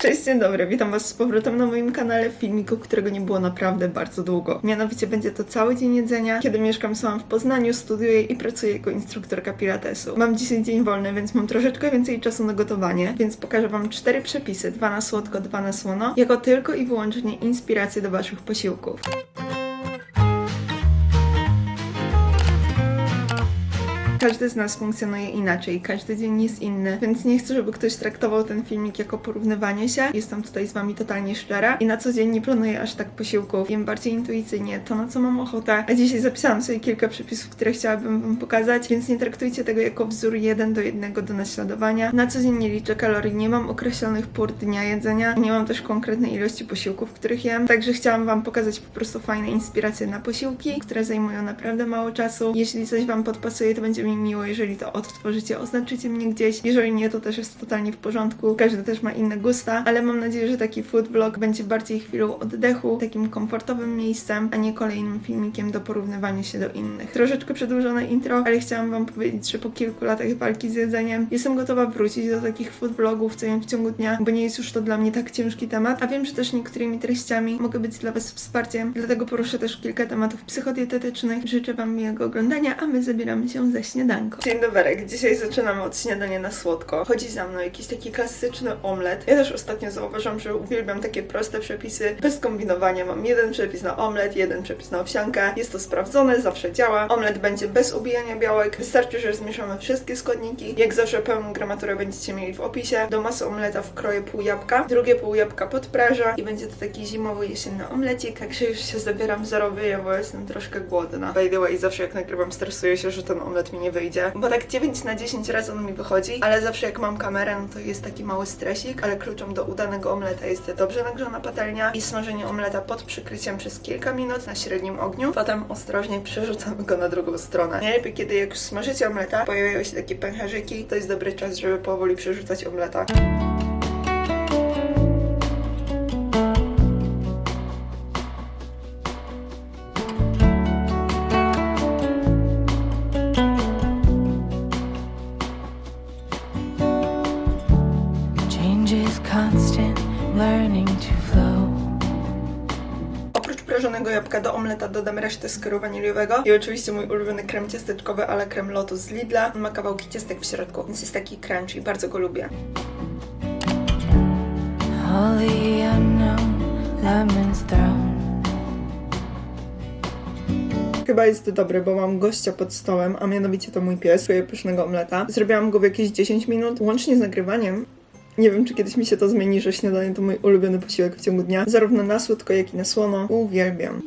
Cześć, dzień dobry, witam Was z powrotem na moim kanale w filmiku, którego nie było naprawdę bardzo długo. Mianowicie będzie to cały dzień jedzenia, kiedy mieszkam sama w Poznaniu, studiuję i pracuję jako instruktorka pilatesu. Mam dzisiaj dzień wolny, więc mam troszeczkę więcej czasu na gotowanie, więc pokażę Wam cztery przepisy, dwa na słodko, dwa na słono, jako tylko i wyłącznie inspirację do Waszych posiłków. Każdy z nas funkcjonuje inaczej, każdy dzień jest inny, więc nie chcę, żeby ktoś traktował ten filmik jako porównywanie się. Jestem tutaj z wami totalnie szczera i na co dzień nie planuję aż tak posiłków. Jem bardziej intuicyjnie, to na co mam ochotę. A dzisiaj zapisałam sobie kilka przepisów, które chciałabym wam pokazać, więc nie traktujcie tego jako wzór jeden do jednego do naśladowania. Na co dzień nie liczę kalorii, nie mam określonych pór dnia jedzenia, nie mam też konkretnej ilości posiłków, których jem, także chciałam wam pokazać po prostu fajne inspiracje na posiłki, które zajmują naprawdę mało czasu. Jeśli coś wam podpasuje, to będzie mi miło, jeżeli to odtworzycie, oznaczycie mnie gdzieś. Jeżeli nie, to też jest totalnie w porządku. Każdy też ma inne gusta, ale mam nadzieję, że taki food vlog będzie bardziej chwilą oddechu, takim komfortowym miejscem, a nie kolejnym filmikiem do porównywania się do innych. Troszeczkę przedłużone intro, ale chciałam wam powiedzieć, że po kilku latach walki z jedzeniem jestem gotowa wrócić do takich food vlogów co jem w ciągu dnia, bo nie jest już to dla mnie tak ciężki temat, a wiem, że też niektórymi treściami mogę być dla was wsparciem, dlatego poruszę też kilka tematów psychodietetycznych. Życzę wam miłego oglądania, a my zabieramy się za śniadanko. Dzień dobry, dzisiaj zaczynamy od śniadania na słodko. Chodzi za mną jakiś taki klasyczny omlet. Ja też ostatnio zauważam, że uwielbiam takie proste przepisy, bez kombinowania. Mam jeden przepis na omlet, jeden przepis na owsiankę. Jest to sprawdzone, zawsze działa. Omlet będzie bez ubijania białek. Wystarczy, że zmieszamy wszystkie składniki. Jak zawsze pełną gramaturę będziecie mieli w opisie. Do masy omleta wkroję pół jabłka, drugie pół jabłka podprażę i będzie to taki zimowo-jesienny omlecik. Także już się zabieram za robienie, bo jestem troszkę głodna. By the way, zawsze jak nagrywam stresuję się, że ten omlet mi nie wyjdzie, bo tak 9 na 10 razy on mi wychodzi, ale zawsze jak mam kamerę, no to jest taki mały stresik, ale kluczem do udanego omleta jest dobrze nagrzana patelnia i smażenie omleta pod przykryciem przez kilka minut na średnim ogniu. Potem ostrożnie przerzucamy go na drugą stronę. Najlepiej, kiedy jak już smażycie omleta, pojawiają się takie pęcherzyki, to jest dobry czas, żeby powoli przerzucać omleta. Oprócz prażonego jabłka do omleta dodam resztę skóru waniliowego i oczywiście mój ulubiony krem ciasteczkowy, ale krem Lotus z Lidla. Ma kawałki ciastek w środku, więc jest taki crunchy, bardzo go lubię. Holy unknown, lemons thrown. Chyba jest dobry, bo mam gościa pod stołem, a mianowicie to mój pies, swoje pysznego omleta. Zrobiłam go w jakieś 10 minut, łącznie z nagrywaniem. Nie wiem, czy kiedyś mi się to zmieni, że śniadanie to mój ulubiony posiłek w ciągu dnia. Zarówno na słodko, jak i na słono. Uwielbiam.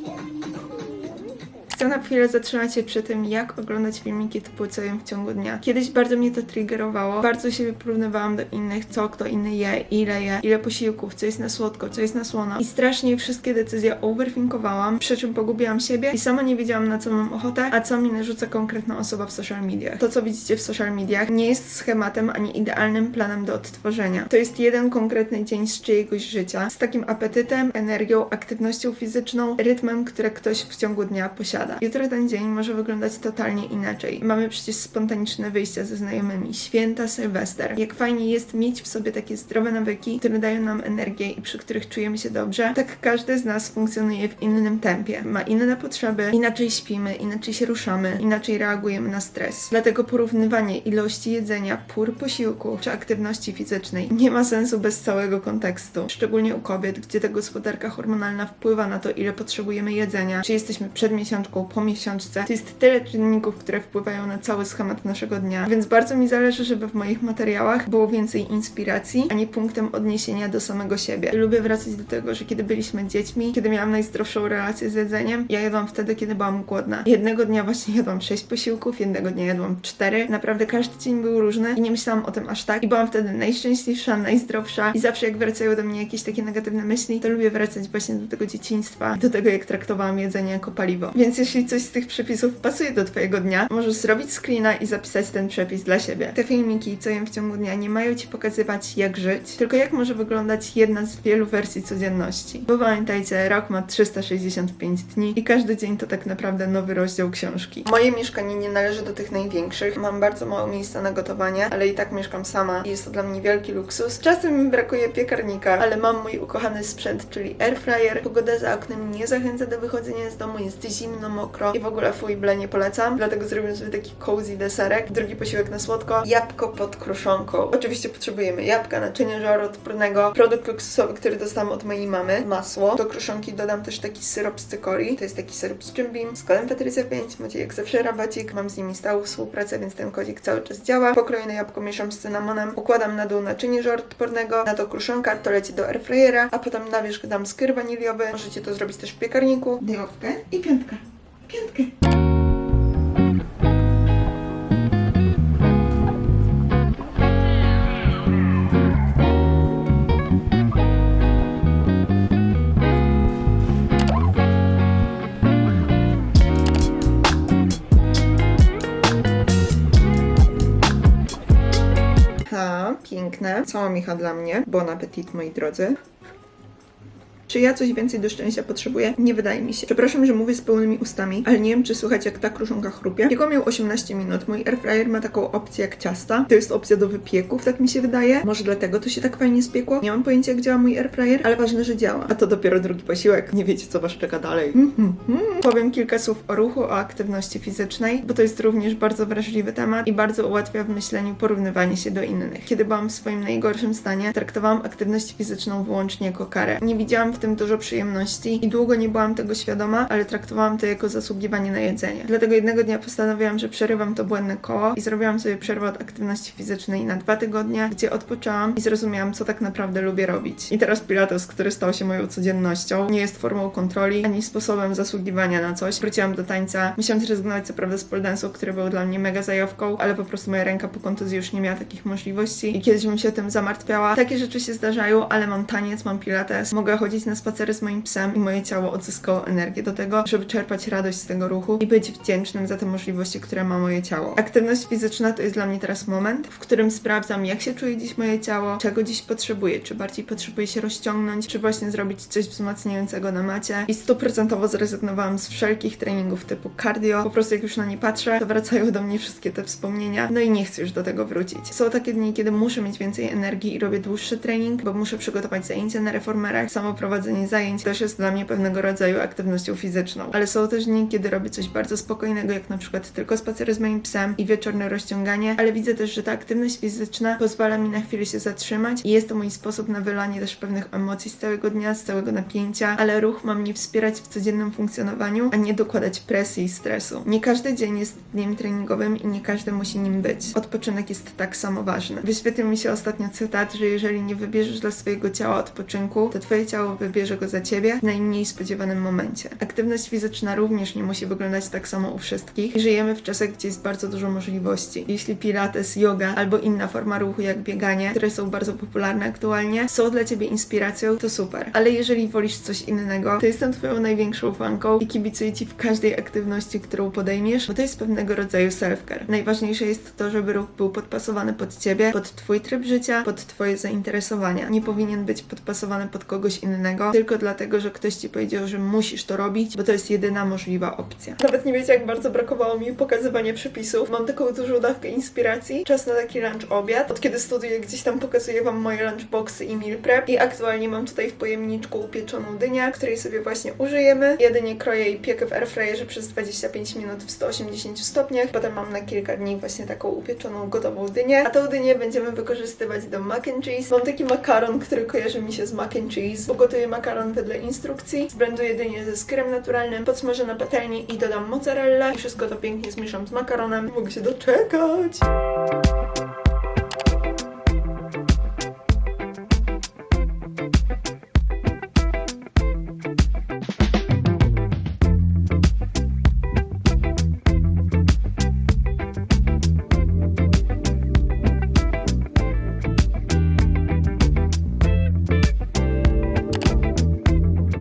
Chcę na chwilę zatrzymać się przy tym, jak oglądać filmiki typu co jem w ciągu dnia. Kiedyś bardzo mnie to triggerowało, bardzo siebie porównywałam do innych, co kto inny je, ile je, ile posiłków, co jest na słodko, co jest na słono. I strasznie wszystkie decyzje overthinkowałam, przy czym pogubiłam siebie i sama nie wiedziałam na co mam ochotę, a co mi narzuca konkretna osoba w social mediach. To, co widzicie w social mediach, nie jest schematem ani idealnym planem do odtworzenia. To jest jeden konkretny dzień z czyjegoś życia, z takim apetytem, energią, aktywnością fizyczną, rytmem, które ktoś w ciągu dnia posiada. Jutro ten dzień może wyglądać totalnie inaczej. Mamy przecież spontaniczne wyjścia ze znajomymi, święta, sylwester. Jak fajnie jest mieć w sobie takie zdrowe nawyki, które dają nam energię i przy których czujemy się dobrze, tak każdy z nas funkcjonuje w innym tempie. Ma inne potrzeby, inaczej śpimy, inaczej się ruszamy, inaczej reagujemy na stres. Dlatego porównywanie ilości jedzenia, pór posiłku czy aktywności fizycznej nie ma sensu bez całego kontekstu. Szczególnie u kobiet, gdzie ta gospodarka hormonalna wpływa na to, ile potrzebujemy jedzenia, czy jesteśmy przed miesiączką, po miesiączce. To jest tyle czynników, które wpływają na cały schemat naszego dnia, więc bardzo mi zależy, żeby w moich materiałach było więcej inspiracji, a nie punktem odniesienia do samego siebie. Lubię wracać do tego, że kiedy byliśmy dziećmi, kiedy miałam najzdrowszą relację z jedzeniem, ja jadłam wtedy, kiedy byłam głodna. Jednego dnia właśnie jadłam sześć posiłków, jednego dnia jadłam cztery. Naprawdę każdy dzień był różny i nie myślałam o tym aż tak. I byłam wtedy najszczęśliwsza, najzdrowsza i zawsze jak wracają do mnie jakieś takie negatywne myśli, to lubię wracać właśnie do tego dzieciństwa, do tego jak traktowałam jedzenie jako paliwo. Więc jeśli jeśli coś z tych przepisów pasuje do Twojego dnia, możesz zrobić screena i zapisać ten przepis dla siebie. Te filmiki, co jem w ciągu dnia, nie mają Ci pokazywać jak żyć, tylko jak może wyglądać jedna z wielu wersji codzienności. Bo pamiętajcie, rok ma 365 dni i każdy dzień to tak naprawdę nowy rozdział książki. Moje mieszkanie nie należy do tych największych, mam bardzo mało miejsca na gotowanie, ale i tak mieszkam sama i jest to dla mnie wielki luksus. Czasem mi brakuje piekarnika, ale mam mój ukochany sprzęt, czyli air fryer. Pogoda za oknem nie zachęca do wychodzenia z domu, jest zimno, mokro i w ogóle fuj ble nie polecam, dlatego zrobię sobie taki cozy deserek. Drugi posiłek na słodko, jabłko pod kruszonką. Oczywiście potrzebujemy jabłka, naczynia żaroodpornego, produkt luksusowy, który dostałam od mojej mamy, masło. Do kruszonki dodam też taki syrop z cykorii, to jest taki syrop z Jim z kodem Patrycja 5, macie jak zawsze rabacik, mam z nimi stałą współpracę, więc ten kodzik cały czas działa. Pokrojone jabłko mieszam z cynamonem, układam na dół naczynie żaroodpornego, na to kruszonka, to leci do airfryera, a potem na wierzch dam skyr waniliowy. Możecie to zrobić też w piekarniku. Dejowkę i piątka. Piątkę. Ha, piękne. Cała micha dla mnie. Bon appetit, moi drodzy. Czy ja coś więcej do szczęścia potrzebuję? Nie wydaje mi się. Przepraszam, że mówię z pełnymi ustami, ale nie wiem, czy słychać, jak ta kruszonka chrupie. Jego miał 18 minut. Mój airfryer ma taką opcję jak ciasta. To jest opcja do wypieków, tak mi się wydaje. Może dlatego to się tak fajnie spiekło. Nie mam pojęcia, jak działa mój airfryer, ale ważne, że działa. A to dopiero drugi posiłek. Nie wiecie, co was czeka dalej. Mhm, mhm. Powiem kilka słów o ruchu, o aktywności fizycznej, bo to jest również bardzo wrażliwy temat i bardzo ułatwia w myśleniu porównywanie się do innych. Kiedy byłam w swoim najgorszym stanie, traktowałam aktywność fizyczną wyłącznie jako karę. Nie widziałam w tym dużo przyjemności i długo nie byłam tego świadoma, ale traktowałam to jako zasługiwanie na jedzenie. Dlatego jednego dnia postanowiłam, że przerywam to błędne koło i zrobiłam sobie przerwę od aktywności fizycznej na dwa tygodnie, gdzie odpoczęłam i zrozumiałam, co tak naprawdę lubię robić. I teraz Pilates, który stał się moją codziennością, nie jest formą kontroli ani sposobem zasługiwania na coś. Wróciłam do tańca. Musiałam zrezygnować co prawda z pole dance'u, który był dla mnie mega zajawką, ale po prostu moja ręka po kontuzji już nie miała takich możliwości i kiedyś bym się tym zamartwiała. Takie rzeczy się zdarzają, ale mam taniec, mam pilates, mogę chodzić na spacery z moim psem i moje ciało odzyskało energię do tego, żeby czerpać radość z tego ruchu i być wdzięcznym za te możliwości, które ma moje ciało. Aktywność fizyczna to jest dla mnie teraz moment, w którym sprawdzam, jak się czuje dziś moje ciało, czego dziś potrzebuję, czy bardziej potrzebuję się rozciągnąć, czy właśnie zrobić coś wzmacniającego na macie i stuprocentowo zrezygnowałam z wszelkich treningów typu cardio. Po prostu jak już na nie patrzę, to wracają do mnie wszystkie te wspomnienia, no i nie chcę już do tego wrócić. Są takie dni, kiedy muszę mieć więcej energii i robię dłuższy trening, bo muszę przygotować zajęcia na reformerach, samo prowadzenie zajęć też jest dla mnie pewnego rodzaju aktywnością fizyczną. Ale są też dni, kiedy robię coś bardzo spokojnego, jak na przykład tylko spacery z moim psem i wieczorne rozciąganie, ale widzę też, że ta aktywność fizyczna pozwala mi na chwilę się zatrzymać i jest to mój sposób na wylanie też pewnych emocji z całego dnia, z całego napięcia, ale ruch ma mnie wspierać w codziennym funkcjonowaniu, a nie dokładać presji i stresu. Nie każdy dzień jest dniem treningowym i nie każdy musi nim być. Odpoczynek jest tak samo ważny. Wyświetlił mi się ostatnio cytat, że jeżeli nie wybierzesz dla swojego ciała odpoczynku, to twoje ciało wybierze go za ciebie w najmniej spodziewanym momencie. Aktywność fizyczna również nie musi wyglądać tak samo u wszystkich. Żyjemy w czasach, gdzie jest bardzo dużo możliwości. Jeśli pilates, yoga albo inna forma ruchu jak bieganie, które są bardzo popularne aktualnie, są dla ciebie inspiracją, to super. Ale jeżeli wolisz coś innego, to jestem twoją największą fanką i kibicuję ci w każdej aktywności, którą podejmiesz, bo to jest pewnego rodzaju self-care. Najważniejsze jest to, żeby ruch był podpasowany pod ciebie, pod twój tryb życia, pod twoje zainteresowania. Nie powinien być podpasowany pod kogoś tylko dlatego, że ktoś ci powiedział, że musisz to robić, bo to jest jedyna możliwa opcja. Nawet nie wiecie, jak bardzo brakowało mi pokazywania przepisów. Mam taką dużą dawkę inspiracji. Czas na taki lunch obiad. Od kiedy studiuję, gdzieś tam pokazuję wam moje lunchboxy i meal prep. I aktualnie mam tutaj w pojemniczku upieczoną dynię, której sobie właśnie użyjemy. Jedynie kroję i piekę w airfryerze przez 25 minut w 180 stopniach. Potem mam na kilka dni właśnie taką upieczoną, gotową dynię. A tą dynię będziemy wykorzystywać do mac and cheese. Mam taki makaron, który kojarzy mi się z mac and cheese. Pogotuję makaron wedle instrukcji. Zblenduję dynię ze skyrem naturalnym, podsmażę na patelni i dodam mozzarellę. I wszystko to pięknie zmieszam z makaronem. Mogę się doczekać.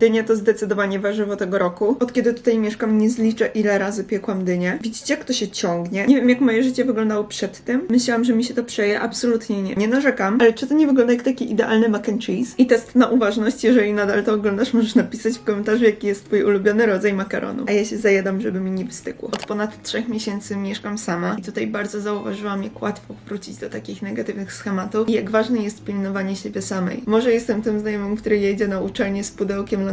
Dynia to zdecydowanie warzywo tego roku. Od kiedy tutaj mieszkam, nie zliczę ile razy piekłam dynię. Widzicie, jak to się ciągnie? Nie wiem, jak moje życie wyglądało przed tym. Myślałam, że mi się to przeje. Absolutnie nie. Nie narzekam, ale czy to nie wygląda jak taki idealny mac and cheese? I test na uważność, jeżeli nadal to oglądasz, możesz napisać w komentarzu, jaki jest twój ulubiony rodzaj makaronu. A ja się zajadam, żeby mi nie wystykło. Od ponad trzech miesięcy mieszkam sama i tutaj bardzo zauważyłam, jak łatwo wrócić do takich negatywnych schematów i jak ważne jest pilnowanie siebie samej. Może jestem tym znajomym, który jedzie na uczelnię z pudełkiem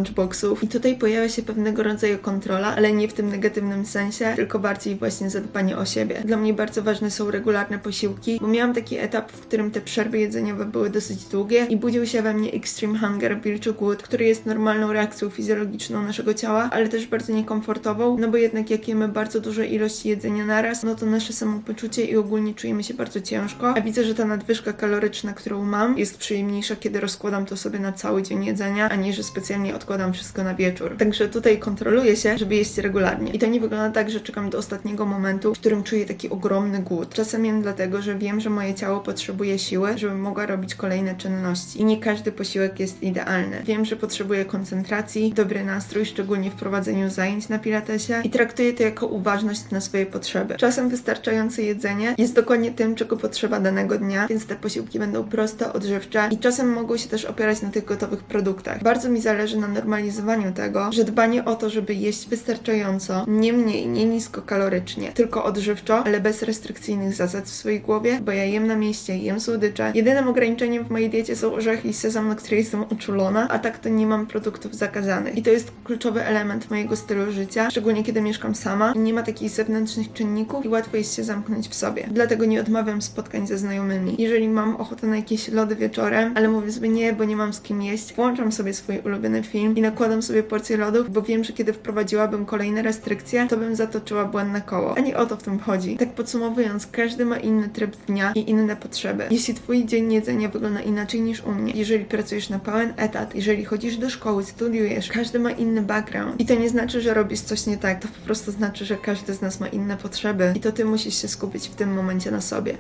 i tutaj pojawia się pewnego rodzaju kontrola, ale nie w tym negatywnym sensie, tylko bardziej właśnie zadbanie o siebie. Dla mnie bardzo ważne są regularne posiłki, bo miałam taki etap, w którym te przerwy jedzeniowe były dosyć długie i budził się we mnie extreme hunger, wilczy głód, który jest normalną reakcją fizjologiczną naszego ciała, ale też bardzo niekomfortową, no bo jednak jak jemy bardzo duże ilości jedzenia naraz, no to nasze samopoczucie i ogólnie czujemy się bardzo ciężko, a widzę, że ta nadwyżka kaloryczna, którą mam, jest przyjemniejsza, kiedy rozkładam to sobie na cały dzień jedzenia, a nie, że specjalnie odkładam wszystko na wieczór. Także tutaj kontroluję się, żeby jeść regularnie. I to nie wygląda tak, że czekam do ostatniego momentu, w którym czuję taki ogromny głód. Czasem jem dlatego, że wiem, że moje ciało potrzebuje siły, żeby mogła robić kolejne czynności. I nie każdy posiłek jest idealny. Wiem, że potrzebuję koncentracji, dobry nastrój, szczególnie w prowadzeniu zajęć na pilatesie i traktuję to jako uważność na swoje potrzeby. Czasem wystarczające jedzenie jest dokładnie tym, czego potrzeba danego dnia, więc te posiłki będą proste, odżywcze i czasem mogą się też opierać na tych gotowych produktach. Bardzo mi zależy na normalizowaniu tego, że dbanie o to, żeby jeść wystarczająco, nie mniej, nie niskokalorycznie, tylko odżywczo, ale bez restrykcyjnych zasad w swojej głowie, bo ja jem na mieście, jem słodycze. Jedynym ograniczeniem w mojej diecie są orzechy i sezam, na które jestem uczulona, a tak to nie mam produktów zakazanych. I to jest kluczowy element mojego stylu życia, szczególnie kiedy mieszkam sama i nie ma takich zewnętrznych czynników i łatwo jest się zamknąć w sobie. Dlatego nie odmawiam spotkań ze znajomymi. Jeżeli mam ochotę na jakieś lody wieczorem, ale mówię sobie nie, bo nie mam z kim jeść, włączam sobie swój ulubiony film i nakładam sobie porcję lodów, bo wiem, że kiedy wprowadziłabym kolejne restrykcje, to bym zatoczyła błędne koło. A nie o to w tym chodzi. Tak podsumowując, każdy ma inny tryb dnia i inne potrzeby. Jeśli twój dzień jedzenia wygląda inaczej niż u mnie, jeżeli pracujesz na pełen etat, jeżeli chodzisz do szkoły, studiujesz, każdy ma inny background. I to nie znaczy, że robisz coś nie tak, to po prostu znaczy, że każdy z nas ma inne potrzeby i to ty musisz się skupić w tym momencie na sobie.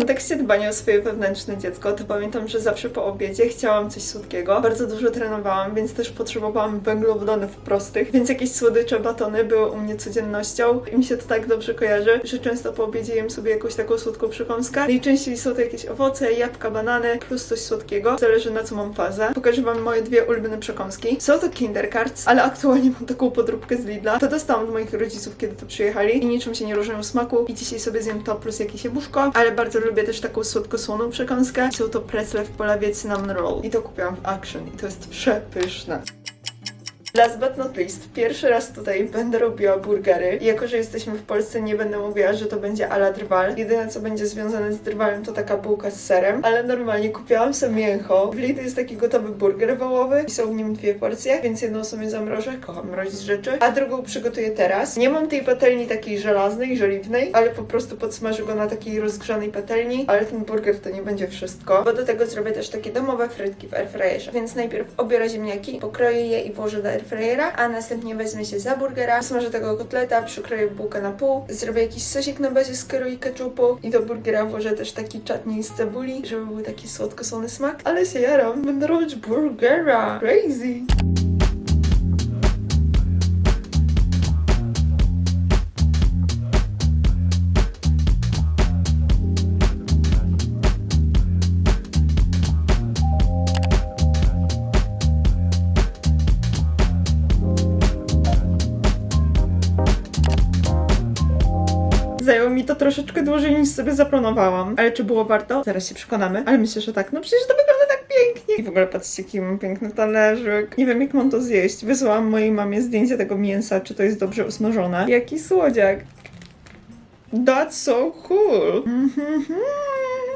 Kontekście dbania o swoje wewnętrzne dziecko, to pamiętam, że zawsze po obiedzie chciałam coś słodkiego. Bardzo dużo trenowałam, więc też potrzebowałam węglowodanów prostych, więc jakieś słodycze, batony były u mnie codziennością i mi się to tak dobrze kojarzy, że często po obiedzie jem sobie jakąś taką słodką przekąskę. Najczęściej są to jakieś owoce, jabłka, banany plus coś słodkiego. Zależy na co mam fazę. Pokażę wam moje dwie ulubione przekąski. Są to Kinder Cards, ale aktualnie mam taką podróbkę z Lidla. To dostałam od moich rodziców, kiedy tu przyjechali i niczym się nie różnią smaku. I dzisiaj sobie zjem to plus jakieś jabłuszko, ale bardzo lubię też taką słodko-słoną przekąskę. Są to precle w polawie cinnamon roll. I to kupiłam w Action i to jest przepyszne. Last but not least, pierwszy raz tutaj będę robiła burgery. Jako, że jesteśmy w Polsce, nie będę mówiła, że to będzie ala drwal. Jedyne, co będzie związane z drwalem, to taka bułka z serem. Ale normalnie kupiłam sobie mięcho. W Lidl jest taki gotowy burger wołowy i są w nim dwie porcje, więc jedną sobie zamrożę. Kocham mrozić rzeczy. A drugą przygotuję teraz. Nie mam tej patelni takiej żelaznej, żeliwnej, ale po prostu podsmażę go na takiej rozgrzanej patelni. Ale ten burger to nie będzie wszystko, bo do tego zrobię też takie domowe frytki w airfryerze. Więc najpierw obiorę ziemniaki, pokroję je i włożę do airfryera, a następnie wezmę się za burgera, smażę tego kotleta, przykroję bułkę na pół, zrobię jakiś sosik na bazie skyru i ketchupu i do burgera włożę też taki chutney z cebuli, żeby był taki słodko-słony smak. Ale się jaram, będę robić burgera! Crazy! Troszeczkę dłużej niż sobie zaplanowałam. Ale czy było warto? Zaraz się przekonamy. Ale myślę, że tak. No przecież to wygląda tak pięknie. I w ogóle patrzcie, jaki mam piękny talerzyk. Nie wiem, jak mam to zjeść. Wysłałam mojej mamie zdjęcie tego mięsa, czy to jest dobrze usmażone. Jaki słodziak. That's so cool. Mhm.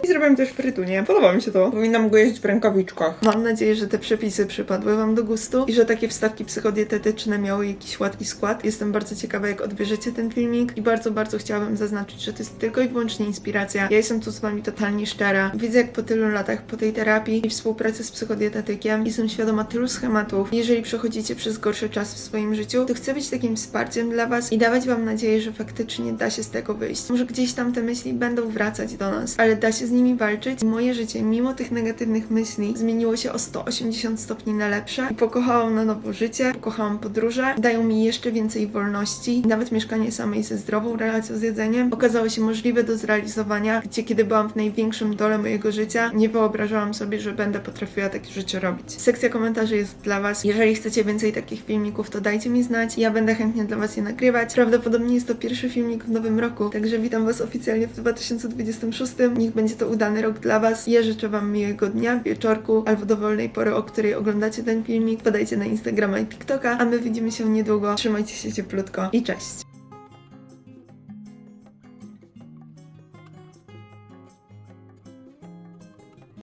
I zrobiłem też frytunie. Podoba mi się to. Powinnam go jeść w rękawiczkach. Mam nadzieję, że te przepisy przypadły Wam do gustu i że takie wstawki psychodietetyczne miały jakiś łatwy skład. Jestem bardzo ciekawa, jak odbierzecie ten filmik i bardzo, bardzo chciałabym zaznaczyć, że to jest tylko i wyłącznie inspiracja. Ja jestem tu z Wami totalnie szczera. Widzę, jak po tylu latach, po tej terapii i współpracy z psychodietetykiem jestem świadoma tylu schematów. Jeżeli przechodzicie przez gorszy czas w swoim życiu, to chcę być takim wsparciem dla Was i dawać Wam nadzieję, że faktycznie da się z tego wyjść. Może gdzieś tam te myśli będą wracać do nas, ale da się z nimi walczyć. Moje życie, mimo tych negatywnych myśli, zmieniło się o 180 stopni na lepsze. I pokochałam na nowo życie, pokochałam podróże, dają mi jeszcze więcej wolności. Nawet mieszkanie samej ze zdrową relacją z jedzeniem okazało się możliwe do zrealizowania, gdzie kiedy byłam w największym dole mojego życia, nie wyobrażałam sobie, że będę potrafiła takie rzeczy robić. Sekcja komentarzy jest dla Was. Jeżeli chcecie więcej takich filmików, to dajcie mi znać. Ja będę chętnie dla Was je nagrywać. Prawdopodobnie jest to pierwszy filmik w nowym roku, także witam Was oficjalnie w 2026. Niech będzie to udany rok dla Was. Ja życzę Wam miłego dnia, wieczorku albo dowolnej pory, o której oglądacie ten filmik. Podajcie na Instagrama i TikToka, a my widzimy się niedługo. Trzymajcie się cieplutko i cześć!